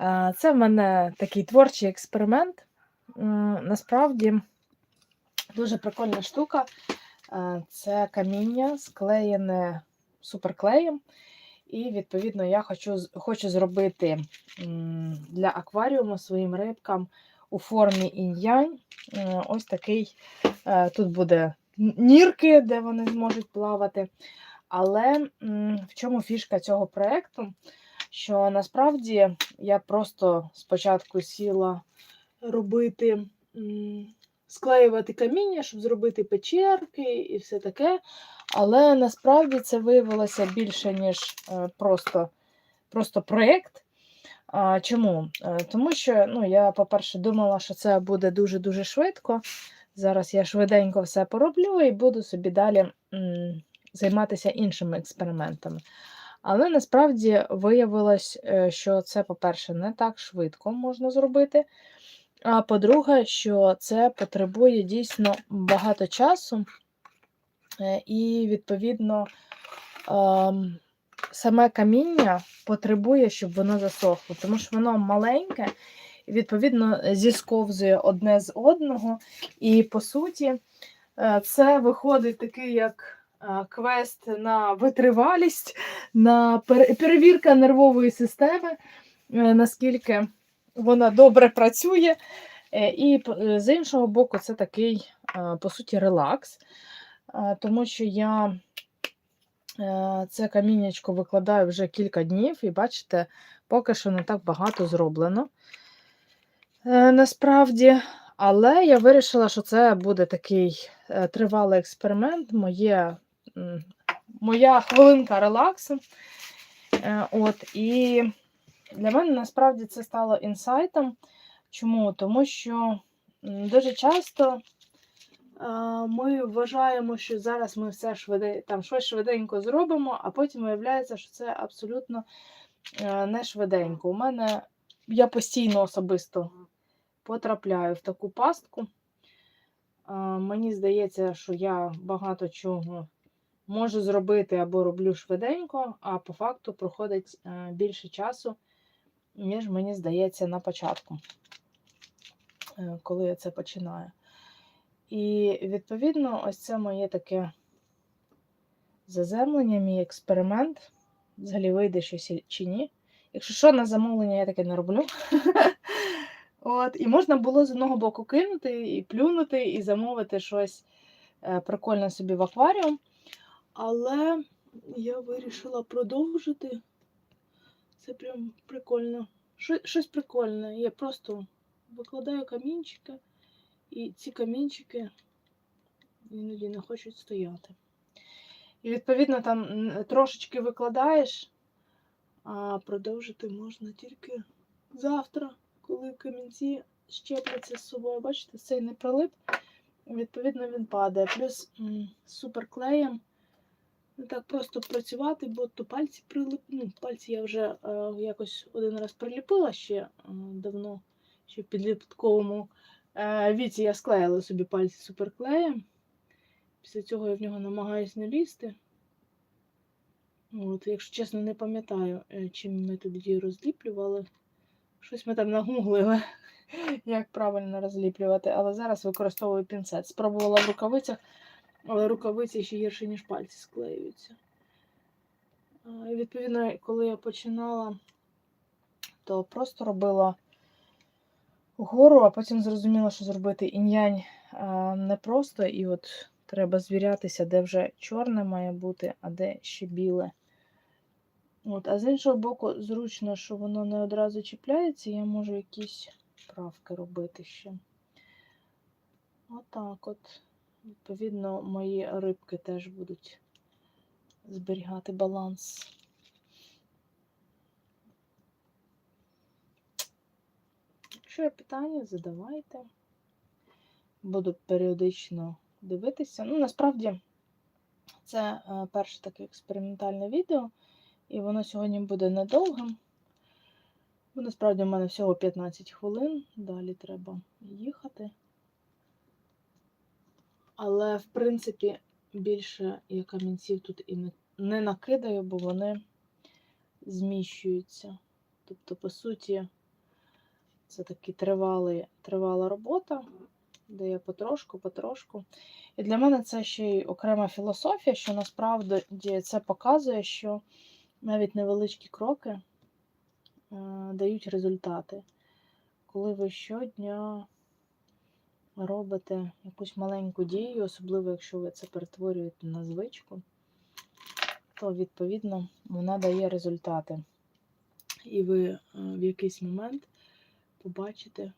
Е, Це в мене такий творчий експеримент. Насправді дуже прикольна штука. Е, Це каміння склеєне суперклеєм. І, відповідно, я хочу, хочу зробити для акваріуму своїм рибкам у формі інь-янь. Е, Ось такий. е, Тут буде нірки, де вони зможуть плавати. Але в чому фішка цього проєкту? Що насправді я просто спочатку сіла робити, склеювати каміння, щоб зробити печерки і все таке. Але насправді це виявилося більше, ніж е, просто, просто проєкт. А, чому? Е, Тому що ну, я, по-перше, думала, що це буде дуже-дуже швидко. Зараз я швиденько все пороблю і буду собі далі м, займатися іншими експериментами. Але насправді виявилось, е, що це, по-перше, не так швидко можна зробити. А по-друге, що це потребує дійсно багато часу, е, і, відповідно, ем, саме каміння потребує, щоб воно засохло, тому що воно маленьке, і, відповідно, зісковзує одне з одного. І, по суті, е, це виходить такий як квест на витривалість, на перевірка нервової системи, е, наскільки вона добре працює. Е, І е, з іншого боку, це такий, е, по суті, релакс, е, тому що я е, це каміннячко викладаю вже кілька днів, і бачите, поки що не так багато зроблено. Е, Насправді, але я вирішила, що це буде такий е, тривалий експеримент, моє, моя хвилинка релаксу. Е, От, і для мене насправді це стало інсайтом. Чому? Тому що дуже часто е, ми вважаємо, що зараз ми все швиде, там, щось швиденько зробимо, а потім виявляється, що це абсолютно е, не швиденько. У мене я постійно особисто потрапляю в таку пастку. Мені здається, що я багато чого можу зробити або роблю швиденько, а по факту проходить е, більше часу, ніж мені здається на початку, е, коли я це починаю. І відповідно, ось це моє таке заземлення, мій експеримент. Взагалі вийде щось чи ні. Якщо що, на замовлення я таке не роблю. От, і можна було з одного боку кинути, і плюнути, і замовити щось е, прикольне собі в акваріум. Але я вирішила продовжити. Це прям прикольно. Щось прикольне. Я просто викладаю камінчики, і ці камінчики іноді не хочуть стояти. І відповідно там трошечки викладаєш, а продовжити можна тільки завтра, коли камінці щепляться з собою. Бачите, цей не пролип, відповідно, він падає. Плюс суперклеєм так просто працювати, бо то пальці прилип... ну, пальці я вже е, якось один раз приліпила ще е, давно, ще в підлітковому е, віці я склеїла собі пальці суперклеєм. Після цього я в нього намагаюся не лізти. От, якщо чесно, не пам'ятаю, е, чим ми тоді розліплювали. Щось ми там нагуглили, як правильно розліплювати, але зараз використовую пінцет. Спробувала в рукавицях, але рукавиці ще гірше, ніж пальці склеюються. І відповідно, коли я починала, то просто робила вгору, а потім зрозуміла, що зробити інь-янь непросто, і от треба звірятися, де вже чорне має бути, а де ще біле. От, а з іншого боку, зручно, що воно не одразу чіпляється, я можу якісь правки робити ще. Отак от. Відповідно, мої рибки теж будуть зберігати баланс. Якщо є питання, задавайте. Буду періодично дивитися. Ну, насправді, це е, перше таке експериментальне відео, і воно сьогодні буде недовгим. Бо насправді в мене всього 15 хвилин, далі треба їхати. Але, в принципі, більше я камінців тут і не, накидаю, бо вони зміщуються. Тобто, по суті, Це такі тривалі, тривала робота, де я потрошку, потрошку. І для мене це ще й окрема філософія, що насправді це показує, що навіть невеличкі кроки е, дають результати. Коли ви щодня робите якусь маленьку дію, особливо якщо ви це перетворюєте на звичку, то відповідно вона дає результати. І ви е, в якийсь момент побачите,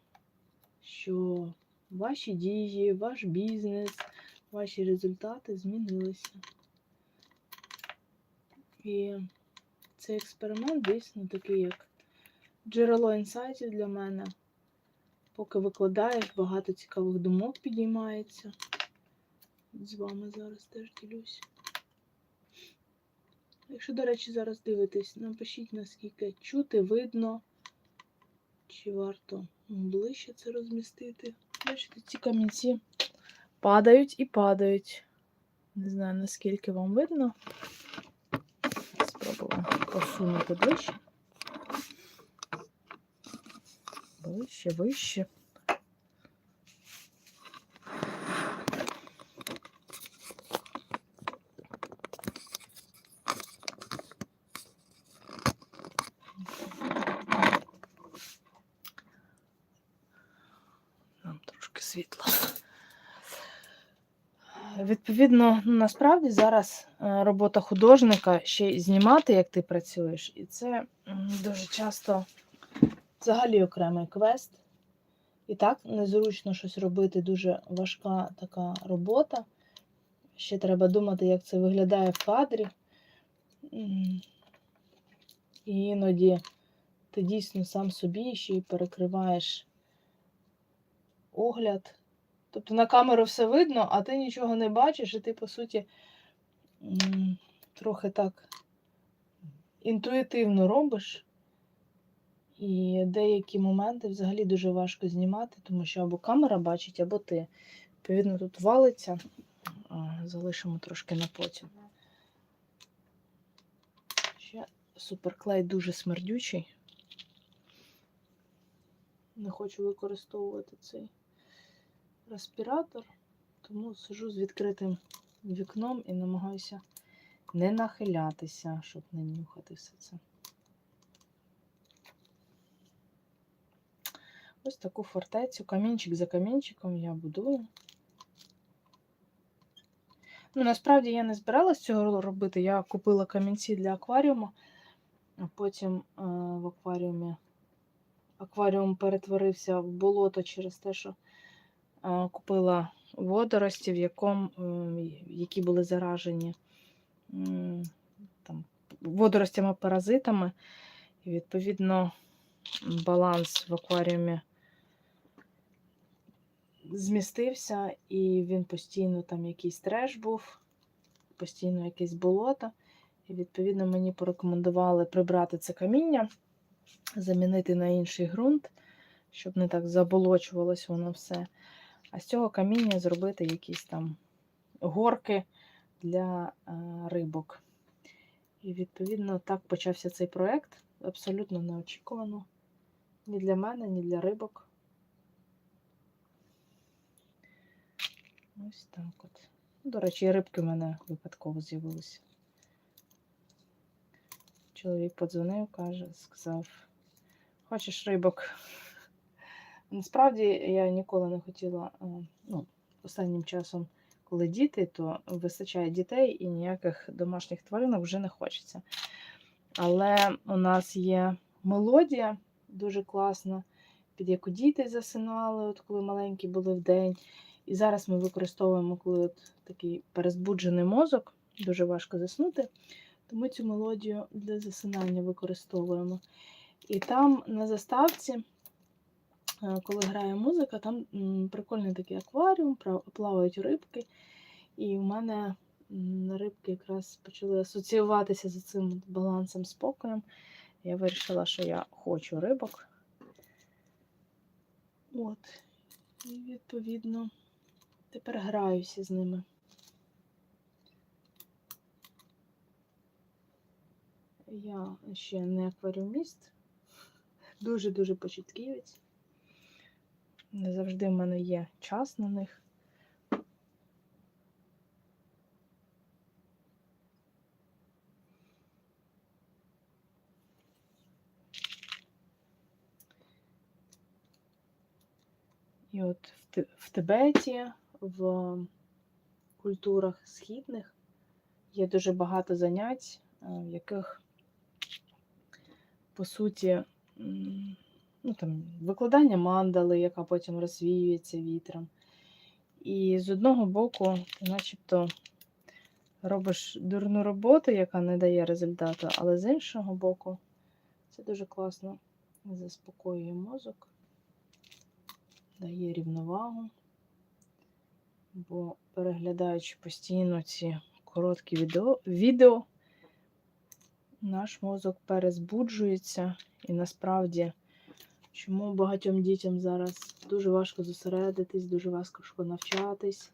що ваші дії, ваш бізнес, ваші результати змінилися. І цей експеримент дійсно такий, як джерело інсайтів для мене. Поки викладаєш, багато цікавих думок підіймається. З вами зараз теж ділюсь. Якщо, до речі, зараз дивитесь, напишіть, наскільки чути, видно, чи варто ближче це розмістити. Бачите, ці камінці падають і падають. Не знаю, наскільки вам видно. Спробую посунути ближче. Вище, вище. Нам трошки світла. Відповідно, ну, насправді зараз е, робота художника ще й знімати, як ти працюєш, і це дуже часто взагалі окремий квест. І так незручно щось робити, дуже важка така робота. Ще треба думати, як це виглядає в кадрі. І іноді ти дійсно сам собі ще й перекриваєш огляд. Тобто на камеру все видно, а ти нічого не бачиш, і ти, по суті, трохи так інтуїтивно робиш. І деякі моменти взагалі дуже важко знімати, тому що або камера бачить, або ти. Відповідно, тут валиться. Залишимо трошки на потім. Ще суперклей дуже смердючий. Не хочу використовувати цей респіратор, тому сижу з відкритим вікном і намагаюся не нахилятися, щоб не нюхати все це. Ось таку фортецю, камінчик за камінчиком я будую. Ну, насправді я не збиралась цього робити. Я купила камінці для акваріуму, а потім е, в акваріумі акваріум перетворився в болото через те, що е, купила водорості, в якому, е, які були заражені м, там, водоростями-паразитами. І, відповідно, баланс в акваріумі змістився, і він постійно там якийсь треш був, постійно якесь болото. І, відповідно, мені порекомендували прибрати це каміння, замінити на інший ґрунт, щоб не так заболочувалось воно все. А з цього каміння зробити якісь там горки для е, рибок. І, відповідно, так почався цей проєкт. Абсолютно неочікувано. Ні для мене, ні для рибок. Ось так от. До речі, рибки в мене випадково з'явилися. Чоловік подзвонив, каже, сказав, хочеш рибок. Насправді я ніколи не хотіла, е, ну, останнім часом, коли діти, то вистачає дітей і ніяких домашніх тваринок вже не хочеться. Але у нас є мелодія дуже класна, під яку діти засинали, от коли маленькі були в день. І зараз ми використовуємо, коли от такий перезбуджений мозок, дуже важко заснути, то ми цю мелодію для засинання використовуємо. І там на заставці, е, коли грає музика, там прикольний такий акваріум, плавають рибки. І в мене рибки якраз почали асоціюватися з цим балансом спокоєм. Я вирішила, що я хочу рибок. От. І відповідно тепер граюся з ними. Я ще не акваріуміст, дуже-дуже початківець. Не завжди в мене є час на них. І от в, в Тибеті, в культурах східних є дуже багато занять, е, в яких, по суті, ну, там, викладання мандали, яка потім розвіюється вітром. І з одного боку, начебто робиш дурну роботу, яка не дає результату, але з іншого боку, це дуже класно заспокоює мозок, дає рівновагу. Бо переглядаючи постійно ці короткі відео, відео наш мозок перезбуджується. І насправді, чому багатьом дітям зараз дуже важко зосередитись, дуже важко навчатись.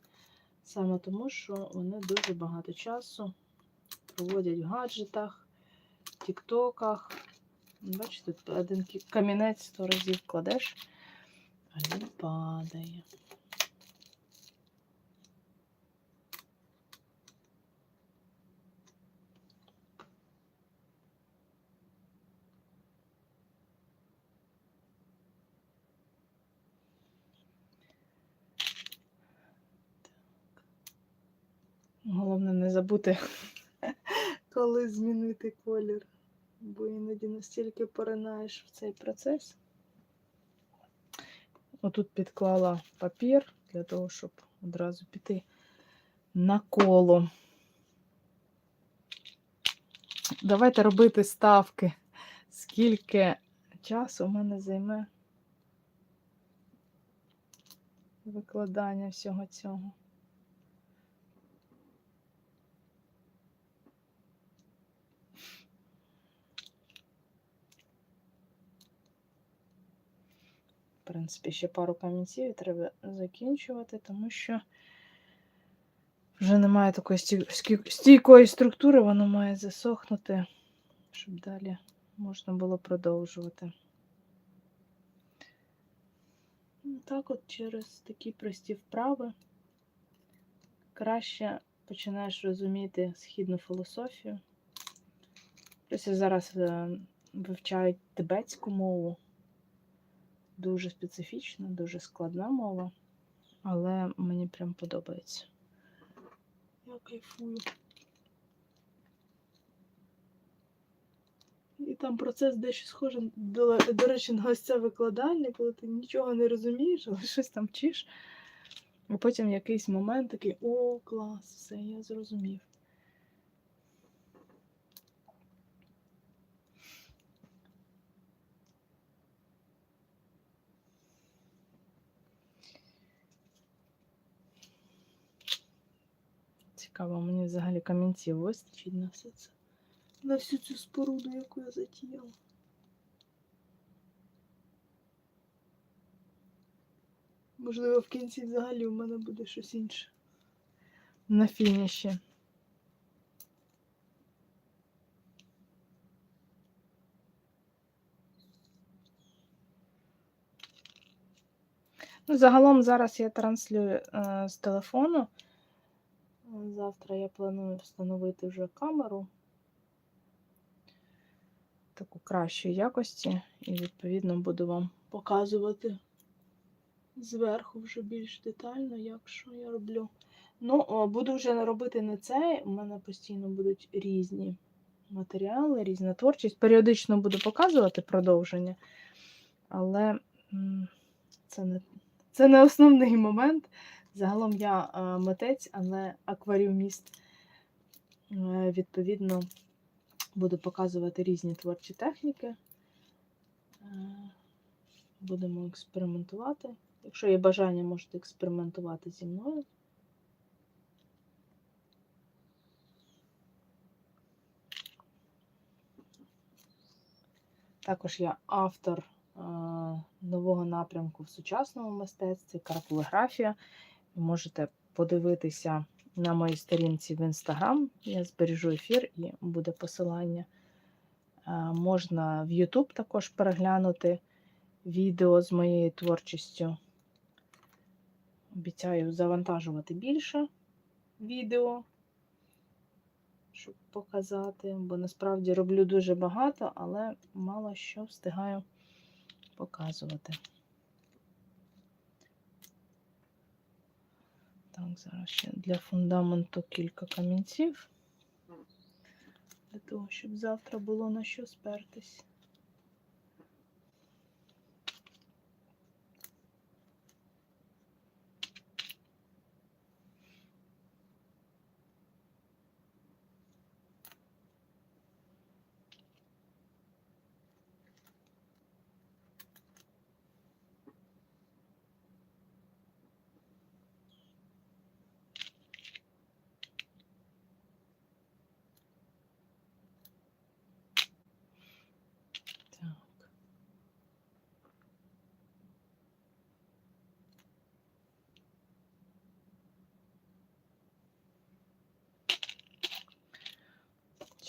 Саме тому, що вони дуже багато часу проводять в гаджетах, тіктоках. Бачите, тут один камінець сто разів кладеш, а він падає. Головне не забути, коли змінити колір, бо іноді настільки поринаєш в цей процес. Отут підклала папір для того, щоб одразу піти на коло. Давайте робити ставки. Скільки часу в мене займе викладання всього цього. Принципі, ще пару камінців і треба закінчувати, тому що вже немає такої стій- стій- стійкої структури, воно має засохнути, щоб далі можна було продовжувати. Ну, Так от через такі прості вправи краще починаєш розуміти східну філософію. Плюс я зараз е, вивчаю тибетську мову. Дуже специфічна, дуже складна мова, але мені прям подобається. Я кайфую. І там процес дещо схожий, до, до речі, на ось це викладання, коли ти нічого не розумієш, але щось там вчиш. І потім якийсь момент такий, о, клас, все, я зрозумів. Цікаво, мені взагалі камінців вистачить на все це. На всю цю споруду, яку я затіяла. Можливо, в кінці взагалі у мене буде щось інше. На фініші. Ну, загалом зараз я транслюю е, з телефону. Завтра я планую встановити вже камеру таку кращої якості, і відповідно буду вам показувати зверху вже більш детально, як що я роблю. Ну, буду вже робити не це. У мене постійно будуть різні матеріали, різна творчість. Періодично буду показувати продовження, але це не, це не основний момент. Загалом я е, митець, але акваріуміст. Е, Відповідно, буду показувати різні творчі техніки. Е, Будемо експериментувати. Якщо є бажання, можете експериментувати зі мною. Також я автор нового напрямку в сучасному мистецтві, каракулографія. Можете подивитися на моїй сторінці в інстаграм. Я збережу ефір і буде посилання. Е, Можна в YouTube також переглянути відео з моєю творчістю. Обіцяю завантажувати більше відео, щоб показати, бо насправді роблю дуже багато, але мало що встигаю показувати. Так, зараз ще для фундаменту кілька камінців. Для того, щоб завтра було на що спертись.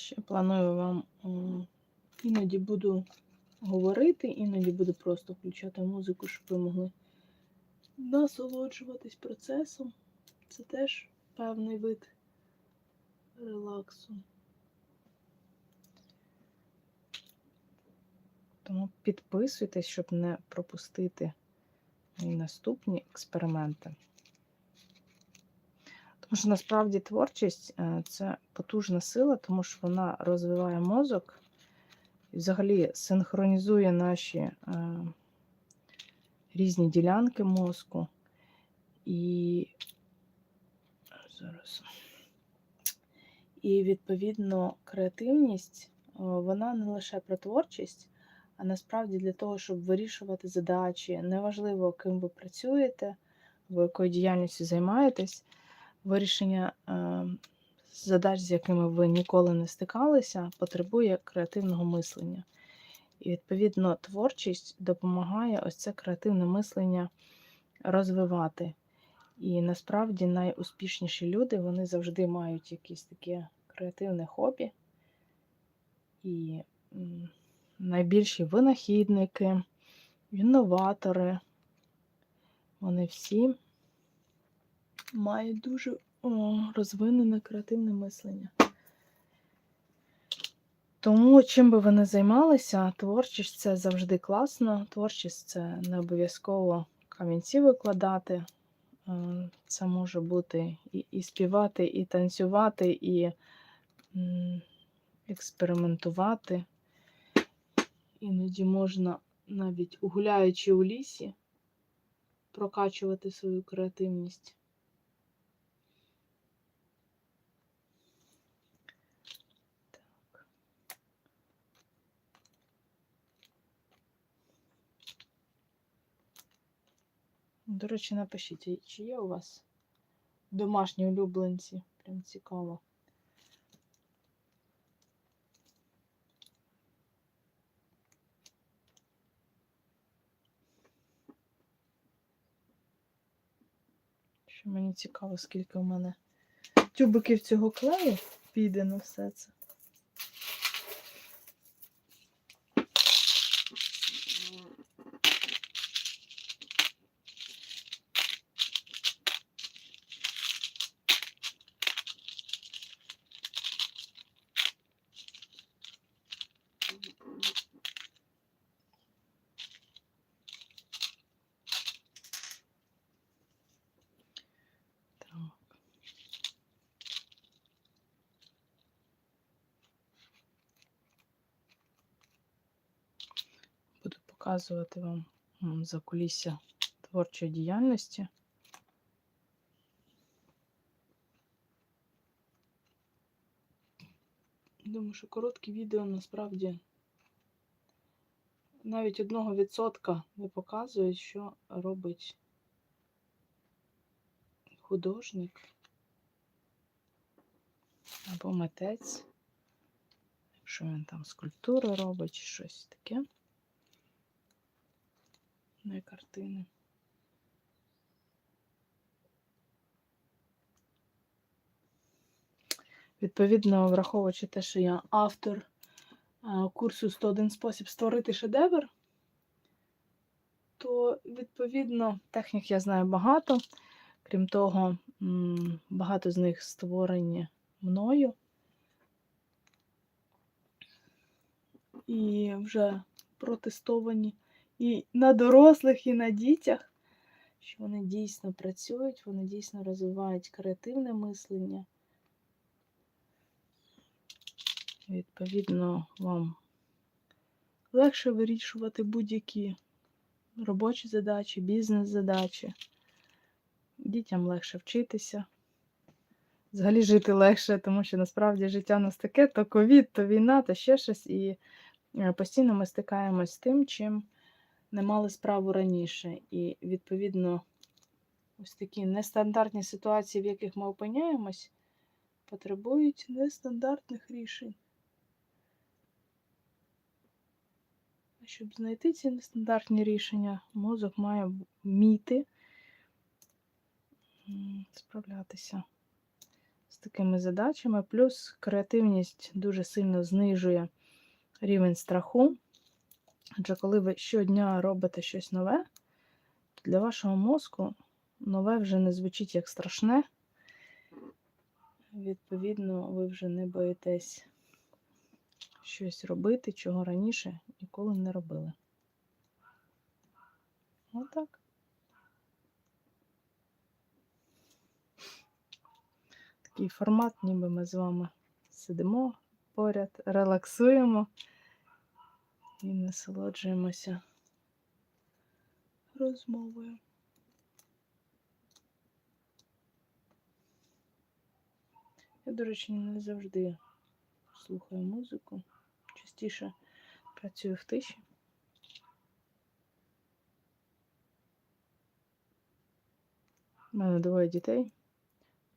Ще планую вам іноді буду говорити, іноді буду просто включати музику, щоб ви могли насолоджуватись процесом. Це теж певний вид релаксу. Тому підписуйтесь, щоб не пропустити наступні експерименти. Тому що насправді творчість е, це потужна сила, тому що вона розвиває мозок і взагалі синхронізує наші е, різні ділянки мозку. І зараз. І відповідно креативність вона не лише про творчість, а насправді для того, щоб вирішувати задачі, неважливо, ким ви працюєте, або якою діяльністю займаєтесь, вирішення е, задач, з якими ви ніколи не стикалися, потребує креативного мислення. І, відповідно, творчість допомагає ось це креативне мислення розвивати. І насправді найуспішніші люди вони завжди мають якесь таке креативне хобі. І найбільші винахідники, інноватори, вони всі мають дуже о, розвинене креативне мислення. Тому, чим би ви не займалися, творчість це завжди класно. Творчість це не обов'язково камінці викладати. Е, Це може бути і, і співати, і танцювати, і експериментувати. Іноді можна навіть гуляючи у лісі, прокачувати свою креативність. До речі, напишіть, чи є у вас домашні улюбленці? Прям цікаво. Що мені цікаво, скільки в мене тюбиків цього клею піде на все це. Так. Буду показувати вам м, закулісся творчої діяльності. Думаю, що короткі відео насправді навіть одного відсотка не показують, що робить художник або митець, якщо він там скульптури робить чи щось таке. Не картини. Відповідно, враховуючи те, що я автор курсу 101 спосіб створити шедевр, то, відповідно, технік я знаю багато. Крім того, багато з них створені мною. І вже протестовані і на дорослих, і на дітях, що вони дійсно працюють, вони дійсно розвивають креативне мислення. Відповідно, вам легше вирішувати будь-які робочі задачі, бізнес-задачі. Дітям легше вчитися. Взагалі жити легше, тому що насправді життя у нас таке, то ковід, то війна, то ще щось. І е, постійно ми стикаємось з тим, чим не мали справу раніше. І, відповідно, ось такі нестандартні ситуації, в яких ми опиняємось, потребують нестандартних рішень. Щоб знайти ці нестандартні рішення, мозок має вміти справлятися з такими задачами. Плюс креативність дуже сильно знижує рівень страху. Адже коли ви щодня робите щось нове, то для вашого мозку нове вже не звучить як страшне. Відповідно, ви вже не боїтесь щось робити, чого раніше ніколи не робили. Отак. Такий формат, ніби ми з вами сидимо поряд, релаксуємо і насолоджуємося розмовою. Я, до речі, не завжди слухаю музику. Частіше працюю в тиші. У мене двоє дітей,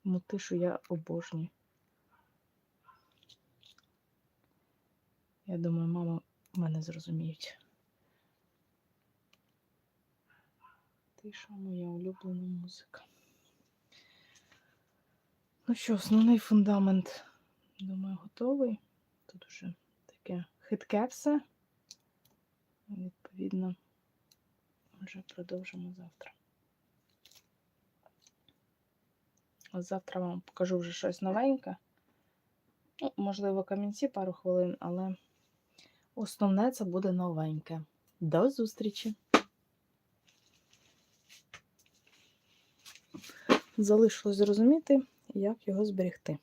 тому тишу я обожнюю. Я думаю, мама мене зрозуміють. Тиша моя улюблена музика. Ну що, основний фундамент, думаю, готовий. Тут уже таке хитке все. Відповідно, вже продовжимо завтра. От завтра вам покажу вже щось новеньке. Ну, можливо, камінці пару хвилин, але основне це буде новеньке. До зустрічі! Залишилось зрозуміти, як його зберегти.